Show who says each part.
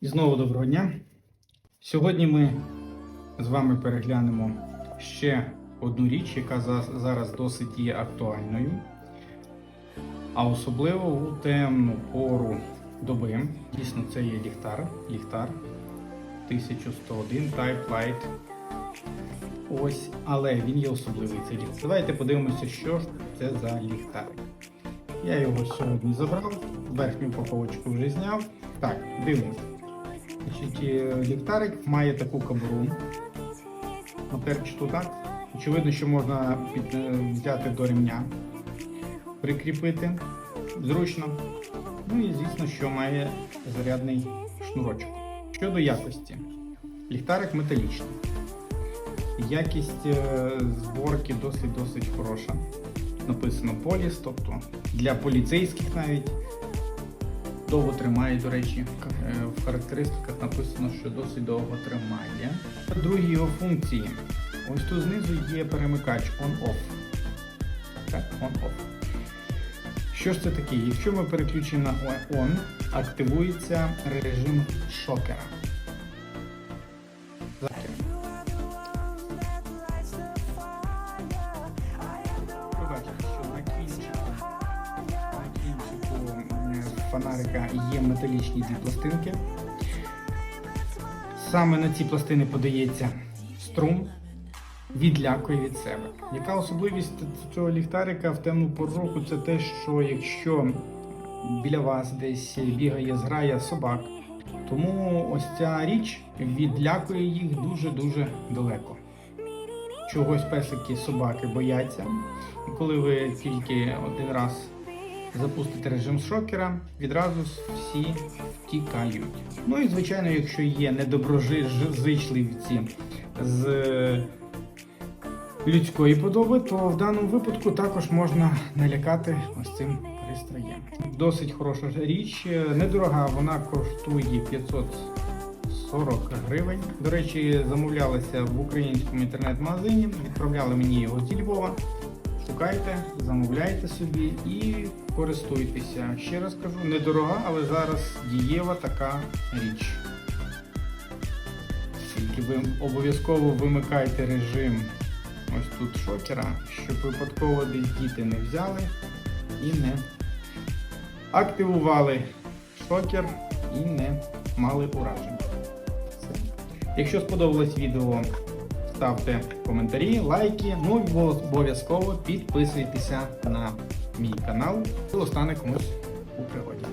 Speaker 1: І знову доброго дня. Сьогодні ми з вами переглянемо ще одну річ, яка зараз досить є актуальною, а особливо у темну пору доби. Дійсно, це є ліхтар, ліхтар 1101 Type Light. Ось, але він є особливий цей ліхтар. Давайте подивимося, що ж це за ліхтар. Я його сьогодні забрав, верхню упаковочку вже зняв. Так, дивимося. Значить, е, ліхтарик має таку кобуру. Мотерчату, так? Очевидно, що можна під, е, взяти до ремня, прикріпити зручно. Ну і звісно, що має зарядний шнурочок. Щодо якості, ліхтарик металічний. Якість е, зборки досить-досить хороша. Написано поліс, тобто для поліцейських навіть довго тримає, до речі, е, в характеристиках написано, що досить довго тримає. Другі його функції. Ось тут знизу є перемикач on-off. Так, on-off. Що ж це таке? Якщо ми переключимо на on, активується режим шокера. Фонарика є металічні дві пластинки. Саме на ці пластини подається струм, відлякує від себе. Яка особливість цього ліхтарика в темну пору року це те, що якщо біля вас десь бігає зграя собак, тому ось ця річ відлякує їх дуже-дуже далеко. Чогось песики собаки бояться. І коли ви тільки один раз запустите режим шокера, відразу всі втікають. Ну і звичайно, якщо є недоброзичливці з е, людської подоби, то в даному випадку також можна налякати ось цим пристроєм. Досить хороша річ, е, недорога, вона коштує 540 гривень. До речі, замовлялася в українському інтернет-магазині, відправляли мені його зі Львова. Шукайте, замовляйте собі і користуйтеся. Ще раз кажу, недорога, але зараз дієва така річ. Тільки ви обов'язково вимикайте режим ось тут шокера, щоб випадково десь діти не взяли і не активували шокер і не мали уражень. Все. Якщо сподобалось відео, ставте коментарі, лайки. Ну і обов'язково підписуйтеся на мій канал, і стане комусь у пригоді.